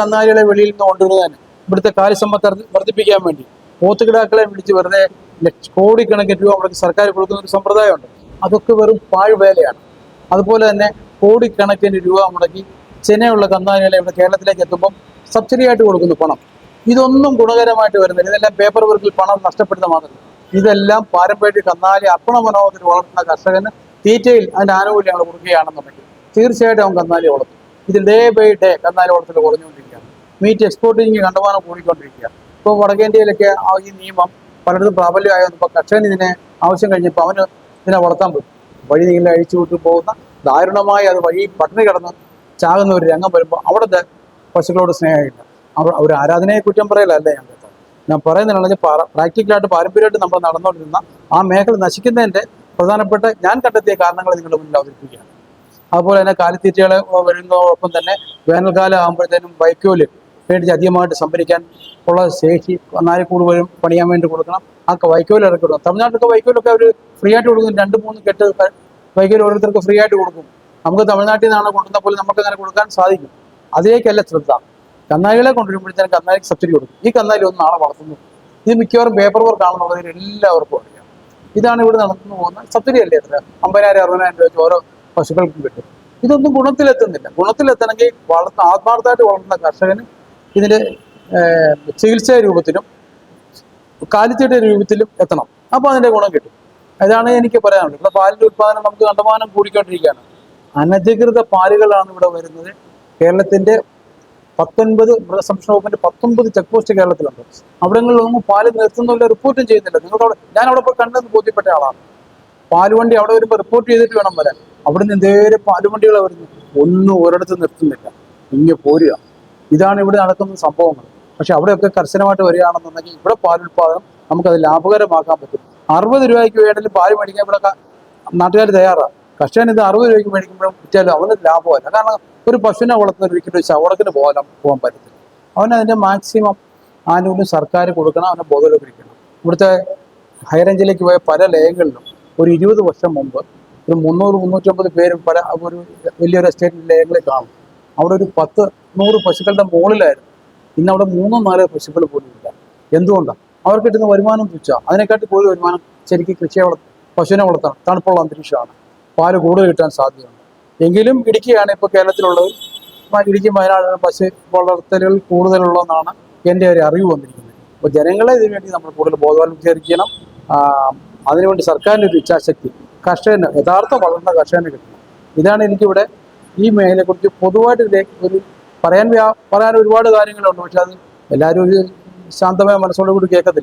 കന്നാലികളെ വെളിയിൽ നിന്ന് കൊണ്ടുവരുന്നത് തന്നെ ഇവിടുത്തെ കാര്യസമ്പത്ത് വർദ്ധിപ്പിക്കാൻ വേണ്ടി. പോത്തുകിടാക്കളെ വിളിച്ച് വെറുതെ കോടിക്കണക്കിന് രൂപ അവിടേക്ക് സർക്കാർ കൊടുക്കുന്ന ഒരു സമ്പ്രദായമുണ്ട്. അതൊക്കെ വെറും പാഴ്വേലയാണ് അതുപോലെ തന്നെ കോടിക്കണക്കിന് രൂപ മുടക്കി ചെന്നൈയുള്ള കന്നാലികളെ ഇവിടെ കേരളത്തിലേക്ക് എത്തുമ്പം സബ്സിഡിയായിട്ട് കൊടുക്കുന്ന പണം. ഇതൊന്നും ഗുണകരമായിട്ട് വരുന്നില്ല. ഇതെല്ലാം പേപ്പർ വർക്കിൽ പണം നഷ്ടപ്പെടുന്ന മാത്രം ഇതെല്ലാം പാരമ്പര്യ കന്നാലി അർപ്പണ മനോഹരത്തിൽ വളർത്തുന്ന കർഷകന് തീറ്റയിൽ അതിന്റെ ആനുകൂല്യങ്ങൾ കൊടുക്കുകയാണെന്നുണ്ടെങ്കിൽ തീർച്ചയായിട്ടും അവൻ കന്നാലി വളർത്തും. ഇത് ഡേ ബൈ ഡേ കന്നാലി വളർത്തൽ കുറഞ്ഞുകൊണ്ടിരിക്കുകയാണ്. മീറ്റ് എക്സ്പോർട്ടിങ് കണ്ടുമാനം കൂടിക്കൊണ്ടിരിക്കുക ഇപ്പോൾ വടക്കേന്ത്യയിലൊക്കെ ആ ഈ നിയമം പലയിടത്തും പ്രാബല്യമായ വന്നപ്പോൾ കർഷകൻ ഇതിനെ ആവശ്യം കഴിഞ്ഞപ്പോൾ അവന് ഇതിനെ വളർത്താൻ പറ്റും. വഴി നീല അഴിച്ചു വിട്ടു പോകുന്ന ദാരുണമായി അത് വഴി പട്ടിണി കിടന്ന് ചാകുന്ന ഒരു രംഗം വരുമ്പോൾ അവിടുത്തെ പശുക്കളോട് സ്നേഹമില്ല. അവർ ഒരു ആരാധനയെ കുറ്റം പറയലല്ല ഞാൻ ഞാൻ പറയുന്നതിനാണെങ്കിൽ പ്രാക്ടിക്കലായിട്ട് പാരമ്പര്യമായിട്ട് നമ്മൾ നടന്നുകൊണ്ടിരുന്ന ആ മേഖല നശിക്കുന്നതിന്റെ പ്രധാനപ്പെട്ട ഞാൻ കണ്ടെത്തിയ കാരണങ്ങൾ നിങ്ങളുടെ മുന്നിൽ അവതരിപ്പിക്കുകയാണ്. അതുപോലെ തന്നെ കാലിത്തീറ്റകൾ വരുന്നതോടൊപ്പം തന്നെ വേനൽക്കാലം ആകുമ്പോഴത്തേനും വൈക്കോൽ മേടിച്ച് അധികമായിട്ട് സംഭരിക്കാൻ ഉള്ള ശേഷി നാലിക്കൂട് വരും പണിയാൻ വേണ്ടി കൊടുക്കണം. ആ വൈക്കോൽ ഇറക്കി കൊടുക്കണം തമിഴ്നാട്ടിലൊക്കെ വൈക്കോലൊക്കെ അവർ ഫ്രീ ആയിട്ട് കൊടുക്കും. രണ്ട് മൂന്ന് കെട്ട് വൈക്കോൽ ഓരോരുത്തർക്ക് ഫ്രീ ആയിട്ട് കൊടുക്കും. നമുക്ക് തമിഴ്നാട്ടിൽ നിന്നാണ് കൊണ്ടുവന്ന പോലെ നമുക്ക് അങ്ങനെ കൊടുക്കാൻ സാധിക്കും. അതിലേക്കല്ല ശ്രദ്ധ. കന്നാലികളെ കൊണ്ടുവരുമ്പോഴത്തേനും കന്നാലിക്ക് സബ്സിഡി കൊടുക്കും. ഈ കന്നാലി ഒന്നും നാളെ വളർത്തുന്നു. ഇത് മിക്കവാറും പേപ്പർ വർക്ക് ആണെന്നുള്ളതിൽ എല്ലാവർക്കും അറിയാം. ഇതാണ് ഇവിടെ നടന്നു പോകുന്ന സബ്സിഡി അല്ലേ എത്ര അമ്പതിനായിരം അറുപതിനായിരം രൂപ വെച്ച് ഓരോ പശുക്കൾക്കും കിട്ടും. ഇതൊന്നും ഗുണത്തിലെത്തുന്നില്ല. ഗുണത്തിലെത്തണമെങ്കിൽ വളർത്തുന്ന ആത്മാർത്ഥമായിട്ട് വളർത്തുന്ന കർഷകന് ഇതിന് ചികിത്സാ രൂപത്തിലും കാലിത്തീറ്റ രൂപത്തിലും എത്തണം. അപ്പോൾ അതിന്റെ ഗുണം കിട്ടും. അതാണ് എനിക്ക് പറയാനുള്ളത്. ഇവിടെ പാലിന്റെ ഉത്പാദനം നമുക്ക് കണ്ടമാനം കൂടിക്കൊണ്ടിരിക്കുകയാണ്. അനധികൃത പാലുകളാണ് ഇവിടെ വരുന്നത്. കേരളത്തിന്റെ പത്തൊൻപത് മൃഗസംരക്ഷണ വകുപ്പിന്റെ പത്തൊൻപത് ചെക്ക് പോസ്റ്റ് കേരളത്തിലുണ്ട്. അവിടങ്ങളിലൊന്നും പാൽ നിർത്തുന്നില്ല റിപ്പോർട്ടും ചെയ്യുന്നില്ല. നിങ്ങളുടെ അവിടെ ഞാൻ അവിടെ പോയി കണ്ടെന്ന് ബോധ്യപ്പെട്ട ആളാണ്. പാലുവണ്ടി അവിടെ വരുമ്പോൾ റിപ്പോർട്ട് ചെയ്തിട്ട് വേണം വരാൻ. അവിടെ നിന്ന് നേരെ പാലുവണ്ടികളെ വരുന്നു ഒന്നും ഒരിടത്ത് നിർത്തുന്നില്ല. ഇങ്ങനെ പോരുക. ഇതാണ് ഇവിടെ നടക്കുന്ന സംഭവങ്ങൾ. പക്ഷെ അവിടെയൊക്കെ കർശനമായിട്ട് വരികയാണെന്നുണ്ടെങ്കിൽ ഇവിടെ പാലുൽപാദനം നമുക്കത് ലാഭകരമാക്കാൻ പറ്റും. അറുപത് രൂപയ്ക്ക് വേണമെങ്കിൽ പാൽ മേടിക്കാൻ ഇവിടെ നാട്ടുകാർ തയ്യാറാണ് കർഷകൻ ഇത് അറുപത് രൂപയ്ക്ക് മേടിക്കുമ്പോഴും വിറ്റാലും അവന് ലാഭമല്ല. കാരണം ഒരു പശുവിനെ വളർത്തുന്ന ഒരു ഒരു ശവടത്തിന് പോകാൻ പോകാൻ പറ്റത്തില്ല. അവൻ മാക്സിമം ആനുകൂല്യം സർക്കാർ കൊടുക്കണം അവനെ ബോധവൽക്കരിക്കണം. ഇവിടുത്തെ ഹൈറേഞ്ചിലേക്ക് പോയ പല ലയങ്ങളിലും ഒരു ഇരുപത് വർഷം മുമ്പ് ഒരു മുന്നൂറ് മുന്നൂറ്റമ്പത് പേരും പല ഒരു വലിയൊരു എസ്റ്റേറ്റ് ലയങ്ങളിൽ കാണും. അവിടെ ഒരു പത്ത് നൂറ് പശുക്കളുടെ മുകളിലായിരുന്നു. ഇന്ന് അവിടെ മൂന്നോ നാലോ പശുക്കൾ പോലും ഇല്ല. എന്തുകൊണ്ടാണ് അവർക്ക് കിട്ടുന്ന വരുമാനം തുച്ഛ. അതിനെക്കാട്ടി കൂടുതൽ വരുമാനം ശരിക്കും കൃഷിയെ വളർത്ത പശുവിനെ വളർത്തണം. തണുപ്പുള്ള അന്തരീക്ഷമാണ്. പാൽ കൂടുതൽ കിട്ടാൻ സാധ്യതയുണ്ട്. എങ്കിലും ഇടുക്കിയാണ് ഇപ്പോൾ കേരളത്തിലുള്ളത്. ഇടുക്കി വയനാട് പശു വളർത്തലുകൾ കൂടുതലുള്ളതെന്നാണ് എന്റെ ഒരു അറിവ് വന്നിരിക്കുന്നത്. അപ്പോൾ ജനങ്ങളെ ഇതിനുവേണ്ടി നമ്മൾ കൂടുതൽ ബോധവൽക്കരിക്കണം അതിനുവേണ്ടി സർക്കാരിന്റെ ഒരു ഇച്ഛാശക്തി കർഷകന് യഥാർത്ഥ വളർന്ന കർഷകന് കിട്ടണം. ഇതാണ് എനിക്കിവിടെ ഈ മേഖലയെക്കുറിച്ച് പൊതുവായിട്ട് ഒരു പറയാൻ പറയാൻ ഒരുപാട് കാര്യങ്ങളുണ്ട്. പക്ഷെ അത് എല്ലാവരും ഒരു ശാന്തമായ മനസ്സോടുകൂടി കേൾക്കത്തില്ല.